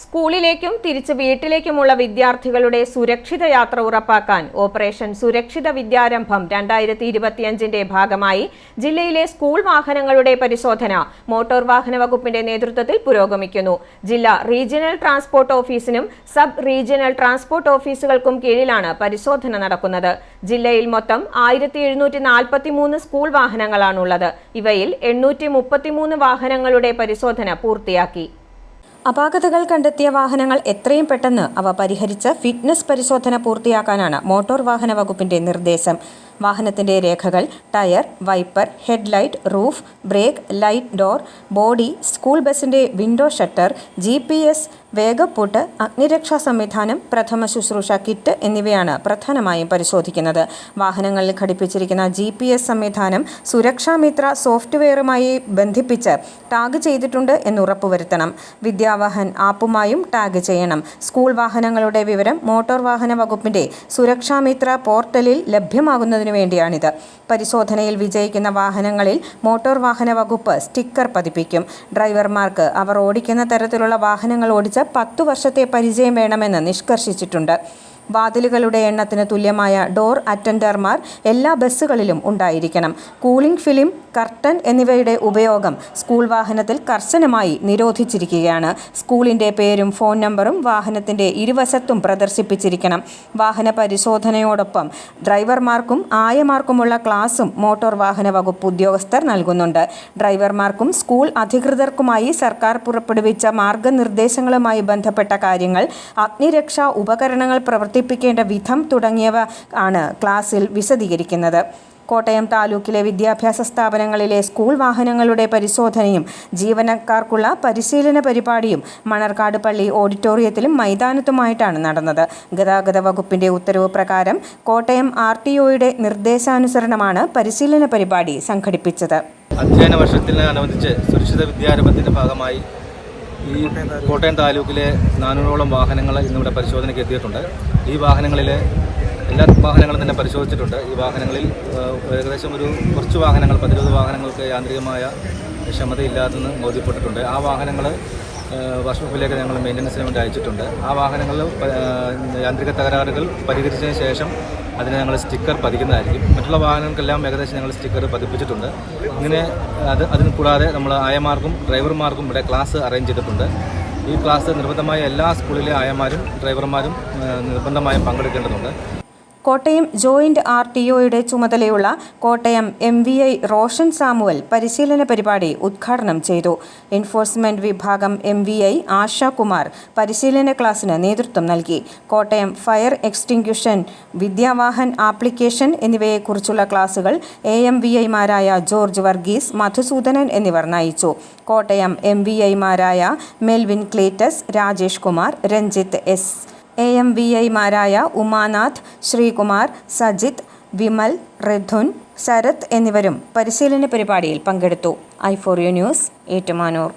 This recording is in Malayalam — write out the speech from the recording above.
സ്കൂളിലേക്കും തിരിച്ച് വീട്ടിലേക്കുമുള്ള വിദ്യാർത്ഥികളുടെ സുരക്ഷിത യാത്ര ഉറപ്പാക്കാൻ ഓപ്പറേഷൻ സുരക്ഷിത വിദ്യാരംഭം രണ്ടായിരത്തി ഇരുപത്തിയഞ്ചിന്റെ ഭാഗമായി ജില്ലയിലെ സ്കൂൾ വാഹനങ്ങളുടെ പരിശോധന മോട്ടോർ വാഹന വകുപ്പിന്റെ നേതൃത്വത്തിൽ പുരോഗമിക്കുന്നു. ജില്ലാ റീജിയണൽ ട്രാൻസ്പോർട്ട് ഓഫീസിനും സബ് റീജിയണൽ ട്രാൻസ്പോർട്ട് ഓഫീസുകൾക്കും കീഴിലാണ് പരിശോധന നടക്കുന്നത്. ജില്ലയിൽ മൊത്തം ആയിരത്തി സ്കൂൾ വാഹനങ്ങളാണുള്ളത്. ഇവയിൽ എണ്ണൂറ്റി വാഹനങ്ങളുടെ പരിശോധന പൂർത്തിയാക്കി. അപാകതകൾ കണ്ടെത്തിയ വാഹനങ്ങൾ എത്രയും പെട്ടെന്ന് അവ പരിഹരിച്ച് ഫിറ്റ്നസ് പരിശോധന പൂർത്തിയാക്കാനാണ് മോട്ടോർ വാഹന വകുപ്പിന്റെ നിർദ്ദേശം. വാഹനത്തിന്റെ രേഖകൾ tyre wiper headlight roof brake light door body school ബസിന്റെ വിൻഡോ ഷട്ടർ ജി വേഗപ്പൂട്ട് അഗ്നിരക്ഷാ സംവിധാനം പ്രഥമ ശുശ്രൂഷ കിറ്റ് എന്നിവയാണ് പ്രധാനമായും പരിശോധിക്കുന്നത്. വാഹനങ്ങളിൽ ഘടിപ്പിച്ചിരിക്കുന്ന ജി പി എസ് സംവിധാനം സുരക്ഷാമിത്ര സോഫ്റ്റ്വെയറുമായി ബന്ധിപ്പിച്ച് ടാഗ് ചെയ്തിട്ടുണ്ട് എന്ന് ഉറപ്പുവരുത്തണം. വിദ്യാവാഹൻ ആപ്പുമായും ടാഗ് ചെയ്യണം. സ്കൂൾ വാഹനങ്ങളുടെ വിവരം മോട്ടോർ വാഹന വകുപ്പിന്റെ സുരക്ഷാമിത്ര പോർട്ടലിൽ ലഭ്യമാകുന്നതിനു വേണ്ടിയാണിത്. പരിശോധനയിൽ വിജയിക്കുന്ന വാഹനങ്ങളിൽ മോട്ടോർ വാഹന വകുപ്പ് സ്റ്റിക്കർ പതിപ്പിക്കും. ഡ്രൈവർമാർക്ക് അവർ ഓടിക്കുന്ന തരത്തിലുള്ള വാഹനങ്ങൾ ഓടിച്ച് പത്തു വർഷത്തെ പരിചയം വേണമെന്ന് നിഷ്കർഷിച്ചിട്ടുണ്ട്. വാതിലുകളുടെ എണ്ണത്തിന് തുല്യമായ ഡോർ അറ്റൻഡർമാർ എല്ലാ ബസ്സുകളിലും ഉണ്ടായിരിക്കണം. കൂളിംഗ് ഫിലിം കർട്ടൻ എന്നിവയുടെ ഉപയോഗം സ്കൂൾ വാഹനത്തിൽ കർശനമായി നിരോധിച്ചിരിക്കുകയാണ്. സ്കൂളിന്റെ പേരും ഫോൺ നമ്പറും വാഹനത്തിന്റെ ഇരുവശത്തും പ്രദർശിപ്പിച്ചിരിക്കണം. വാഹന പരിശോധനയോടൊപ്പം ഡ്രൈവർമാർക്കും ആയമാർക്കുമുള്ള ക്ലാസും മോട്ടോർ വാഹന വകുപ്പ് ഉദ്യോഗസ്ഥർ നൽകുന്നുണ്ട്. ഡ്രൈവർമാർക്കും സ്കൂൾ അധികൃതർക്കുമായി സർക്കാർ പുറപ്പെടുവിച്ച മാർഗനിർദ്ദേശങ്ങളുമായി ബന്ധപ്പെട്ട കാര്യങ്ങൾ അഗ്നിരക്ഷാ ഉപകരണങ്ങൾ പ്രവർത്തിപ്പിക്കേണ്ട വിധം തുടങ്ങിയവ ആണ് ക്ലാസ്സിൽ വിശദീകരിക്കുന്നത്. കോട്ടയം താലൂക്കിലെ വിദ്യാഭ്യാസ സ്ഥാപനങ്ങളിലെ സ്കൂൾ വാഹനങ്ങളുടെ പരിശോധനയും ജീവനക്കാർക്കുള്ള പരിശീലന പരിപാടിയും മണർക്കാട് പള്ളി ഓഡിറ്റോറിയത്തിലും മൈതാനത്തുമായിട്ടാണ് നടന്നത്. ഗതാഗത വകുപ്പിന്റെ ഉത്തരവ് പ്രകാരം കോട്ടയം ആർ ടി ഒയുടെ നിർദ്ദേശാനുസരണമാണ് പരിശീലന പരിപാടി സംഘടിപ്പിച്ചത്. അധ്യയന വർഷത്തിനനുബന്ധിച്ച് സുരക്ഷിത വിദ്യാരംഭത്തിന്റെ ഭാഗമായി ഈ കോട്ടയം താലൂക്കിലെ നാനൂറോളം വാഹനങ്ങൾ ഇന്നിവിടെ പരിശോധനയ്ക്ക് എത്തിയിട്ടുണ്ട്. ഈ വാഹനങ്ങളിൽ എല്ലാ വാഹനങ്ങളും തന്നെ പരിശോധിച്ചിട്ടുണ്ട്. ഈ വാഹനങ്ങളിൽ ഏകദേശം ഒരു കുറച്ച് വാഹനങ്ങൾ പതിരുപത് വാഹനങ്ങൾക്ക് യാന്ത്രികമായ ക്ഷമതയില്ലാതെന്ന് ബോധ്യപ്പെട്ടിട്ടുണ്ട്. ആ വാഹനങ്ങൾ വർക്ക്ഷോപ്പിലേക്ക് ഞങ്ങൾ മെയിന്റനൻസിന് വേണ്ടി അയച്ചിട്ടുണ്ട്. ആ വാഹനങ്ങളിൽ യാന്ത്രിക തകരാറുകൾ പരിഹരിച്ചതിന് ശേഷം അതിന് ഞങ്ങൾ സ്റ്റിക്കർ പതിക്കുന്നതായിരിക്കും. മറ്റുള്ള വാഹനങ്ങൾക്കെല്ലാം ഏകദേശം ഞങ്ങൾ സ്റ്റിക്കർ പതിപ്പിച്ചിട്ടുണ്ട്. ഇങ്ങനെ അത് അതിന് കൂടാതെ നമ്മൾ ആയമാർക്കും ഡ്രൈവർമാർക്കും ഇവിടെ ക്ലാസ് അറേഞ്ച് ചെയ്തിട്ടുണ്ട്. ഈ ക്ലാസ് നിർബന്ധമായ എല്ലാ സ്കൂളിലെ ആയമാരും ഡ്രൈവർമാരും നിർബന്ധമായും പങ്കെടുക്കേണ്ടതുണ്ട്. കോട്ടയം ജോയിന്റ് ആർ ടി ഒയുടെ ചുമതലയുള്ള Kottayam M V I Roshan Samuel പരിശീലന പരിപാടി ഉദ്ഘാടനം ചെയ്തു. എൻഫോഴ്സ്മെന്റ് വിഭാഗം എം വി ഐ ആശാകുമാർ പരിശീലന ക്ലാസ്സിന് നേതൃത്വം നൽകി. Kottayam fire extinguisher Vidyavahan application എന്നിവയെക്കുറിച്ചുള്ള ക്ലാസുകൾ എ എം വി ഐമാരായ ജോർജ് വർഗീസ് മധുസൂദനൻ എന്നിവർ നയിച്ചു. കോട്ടയം എം വി ഐമാരായ Melvin Cletus Rajesh Kumar Ranjith S. A M V ഐമാരായ ഉമാനാഥ് ശ്രീകുമാർ സജിത് വിമൽ റിഥുൻ ശരത് എന്നിവരും പരിശീലന പരിപാടിയിൽ പങ്കെടുത്തു. I for U news Ettumanoor.